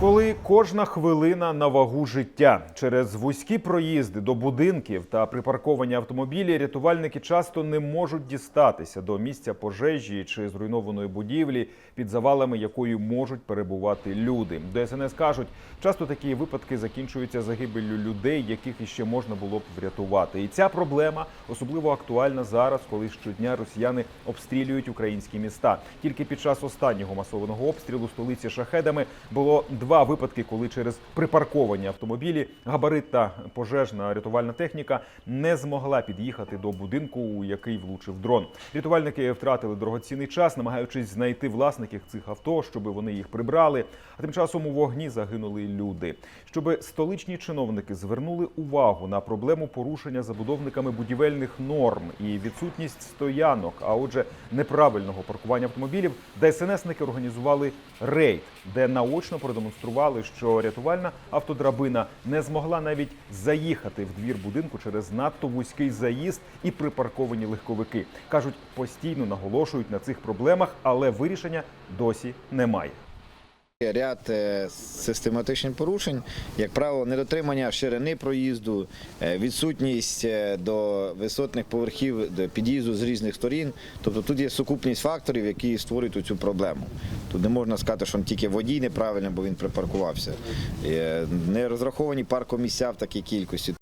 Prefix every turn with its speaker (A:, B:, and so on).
A: Коли кожна хвилина на вагу життя через вузькі проїзди до будинків та припарковані автомобілі, рятувальники часто не можуть дістатися до місця пожежі чи зруйнованої будівлі, під завалами якої можуть перебувати люди. До СНС кажуть, часто такі випадки закінчуються загибеллю людей, яких іще можна було б врятувати. І ця проблема особливо актуальна зараз, коли щодня росіяни обстрілюють українські міста. Тільки під час останнього масованого обстрілу столиці шахедами було два випадки, коли через припарковані автомобілі габаритна пожежна рятувальна техніка не змогла під'їхати до будинку, у який влучив дрон. Рятувальники втратили дорогоцінний час, намагаючись знайти власників цих авто, щоб вони їх прибрали. А тим часом у вогні загинули люди. Щоб столичні чиновники звернули увагу на проблему порушення забудовниками будівельних норм і відсутність стоянок, а отже, неправильного паркування автомобілів, ДСНСники організували рейд, де наочно продемонстрували, що рятувальна автодрабина не змогла навіть заїхати в двір будинку через надто вузький заїзд і припарковані легковики. кажуть, постійно наголошують на цих проблемах, але вирішення досі немає.
B: Ряд е, систематичних порушень, як правило, недотримання ширини проїзду, е, відсутність е, до висотних поверхів під'їзду з різних сторін. Тобто тут є сукупність факторів, які створюють цю проблему. Тут не можна сказати, що тільки водій неправильно, бо він припаркувався. Не розраховані паркомісця в такій кількості.